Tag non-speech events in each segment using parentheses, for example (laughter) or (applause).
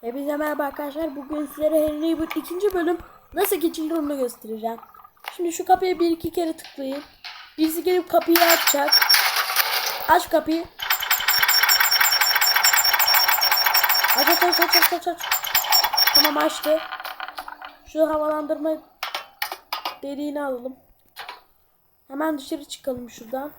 Hepinize merhaba arkadaşlar. Bugün sizlere Henry Reboot ikinci bölüm nasıl geçilir onu göstereceğim. Şimdi şu kapıya bir iki kere tıklayın. Birisi gelip kapıyı açacak. Aç kapıyı. Aç aç aç aç aç aç. Tamam açtı. Şu havalandırma deliğini alalım. Hemen dışarı çıkalım şuradan.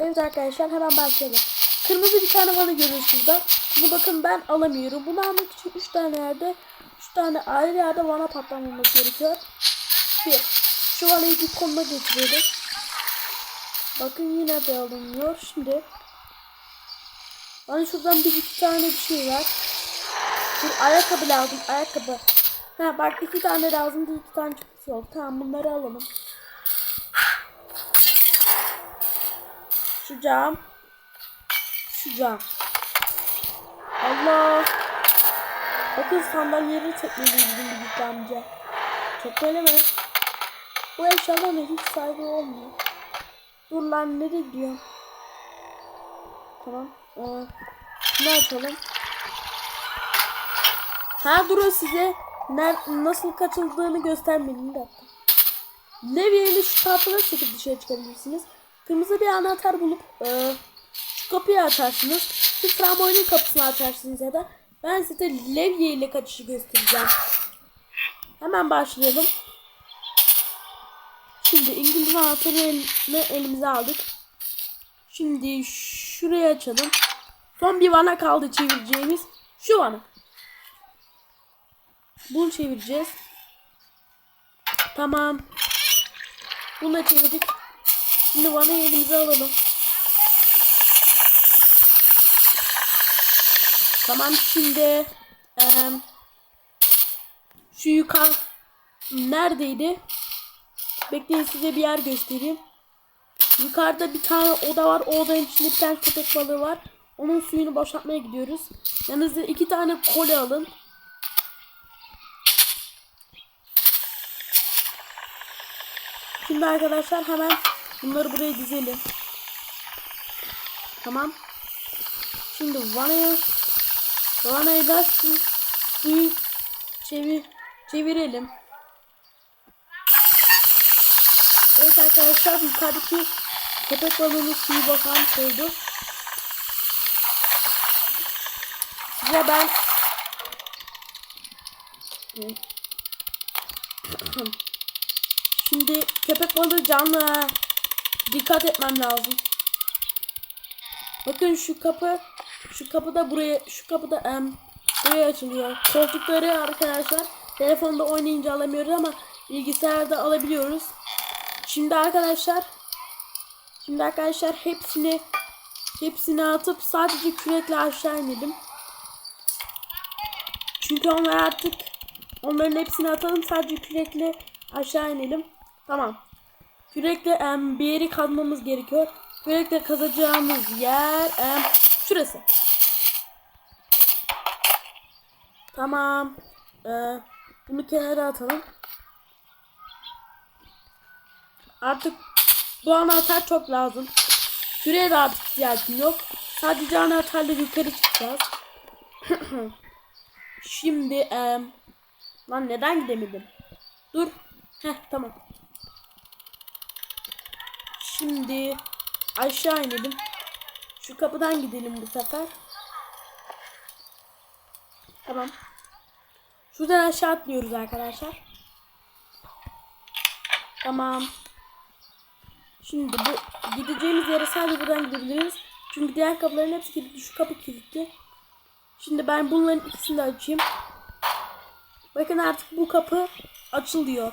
Evet arkadaşlar hemen başlayalım. Kırmızı bir tane vana görüyoruz şurada. Bunu bakın ben alamıyorum. Bunu almak için 3 tane yerde 3 tane ayrı yerde vana patlamamız gerekiyor. Bir. Şu vanayı bir konuma getirelim. Bakın yine de alınmıyor. Şimdi bana şuradan bir iki tane bir şey var. Bir ayakkabı lazım. Ayakkabı. Ha bak iki tane lazım. Bir iki tane çıkmış yok. Tamam bunları alalım. Şu cam. Şu cam. Allah. Bakın sandalyeleri bizim büyük amca. Çekmeli mi? Bu eşyalarla hiç saygı olmuyor. Dur lan nereye gidiyor? Tamam. Ee, ne açalım? Ha durun size ner nasıl kaçıldığını göstermedim de. Levye ile şu kapıları çekip dışarı çıkabilirsiniz. Kırmızı bir anahtar bulup e, şu kapıyı açarsınız. Şu trambolin kapısını açarsınız ya da ben size levye ile kaçışı göstereceğim. Hemen başlayalım. Şimdi İngiliz anahtarını elimize aldık. Şimdi şurayı açalım. Son bir vana kaldı çevireceğimiz. Şu vana. Bunu çevireceğiz. Tamam. Bunu çevirdik. Şimdi vanayı elimize alalım. Tamam şimdi eee, şu yukarı neredeydi? Bekleyin size bir yer göstereyim. Yukarıda bir tane oda var. O odanın içinde bir tane köpek balığı var. Onun suyunu boşaltmaya gidiyoruz. Yanınızda iki tane kole alın. Şimdi arkadaşlar hemen bunları buraya dizelim. Tamam. Şimdi vanaya vanayı da su, suyu çevir, çevirelim. Evet arkadaşlar yukarıdaki köpek balığını suyu boşalmış oldu. Size ben Şimdi köpek balığı canlı. Dikkat etmem lazım. Bakın şu kapı şu kapı da buraya şu kapı da em, buraya açılıyor. Koltukları arkadaşlar telefonda oynayınca alamıyoruz ama bilgisayarda alabiliyoruz. Şimdi arkadaşlar şimdi arkadaşlar hepsini hepsini atıp sadece kürekle aşağı inelim. Çünkü onlar artık onların hepsini atalım sadece kürekle aşağı inelim. Tamam. Kürekle em, bir yeri kazmamız gerekiyor. Kürekle kazacağımız yer em, şurası. Tamam. Ee, bunu kenara atalım. Artık bu anahtar çok lazım. Küreğe de artık ihtiyacım yok. Sadece anahtarla yukarı çıkacağız. (clears throat) Şimdi em, lan neden gidemedim? Dur. Heh tamam. Şimdi aşağı inelim. Şu kapıdan gidelim bu sefer. Tamam. Şuradan aşağı atlıyoruz arkadaşlar. Tamam. Şimdi bu gideceğimiz yere sadece buradan gidebiliriz. Çünkü diğer kapıların hepsi kilitli. Şu kapı kilitli. Şimdi ben bunların ikisini de açayım. Bakın artık bu kapı açılıyor.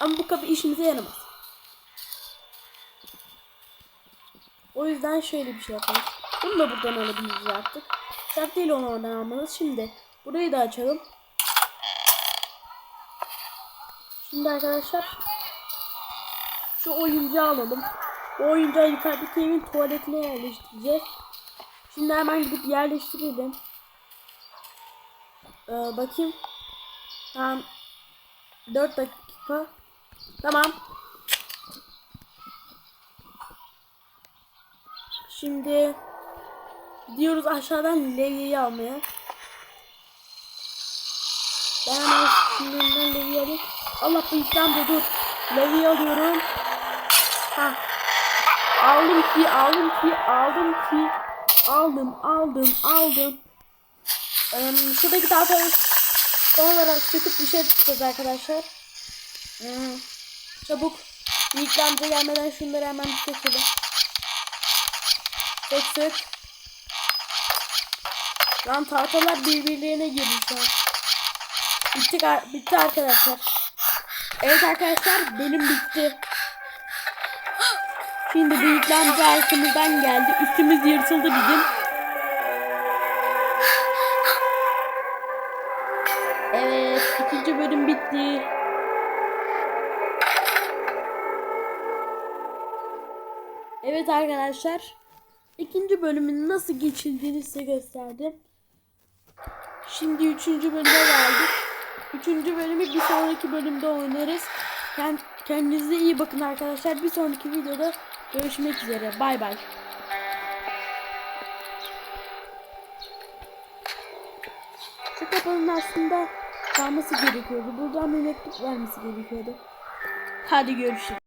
Ama bu kapı işimize yaramaz. O yüzden şöyle bir şey yapalım. Bunu da buradan alabiliriz artık. Şart değil onu oradan almanız. Şimdi burayı da açalım. Şimdi arkadaşlar şu oyuncağı alalım. Bu oyuncağı yukarıdaki evin tuvaletine yerleştireceğiz. Şimdi hemen gidip yerleştirelim. Ee, bakayım. Tamam. 4 dakika. Tamam. Şimdi Gidiyoruz aşağıdan levyeyi almaya. Ben şimdiden levyeyi alayım. Allah bu ikram da dur. Levyeyi alıyorum. Ha. Aldım ki, aldım ki, aldım ki. Aldım, aldım, aldım. Ee, şuradaki tahtaları son olarak söküp dışarı çıkacağız arkadaşlar. Hmm. Çabuk. Amca gelmeden şunları hemen bir. Sök sök. Lan tahtalar birbirlerine girdi. Bitti, bitti arkadaşlar. Evet arkadaşlar benim bitti. Şimdi büyük amca arkamızdan geldi. Üstümüz yırtıldı bizim. Evet ikinci bölüm bitti. Evet arkadaşlar. İkinci bölümün nasıl geçildiğini size gösterdim. Şimdi üçüncü bölüme geldik. Üçüncü bölümü bir sonraki bölümde oynarız. Kend- Kendinize iyi bakın arkadaşlar. Bir sonraki videoda görüşmek üzere. Bay bay. Şu kapının aslında kalması gerekiyordu. Buradan bir mektup vermesi gerekiyordu. Hadi görüşürüz.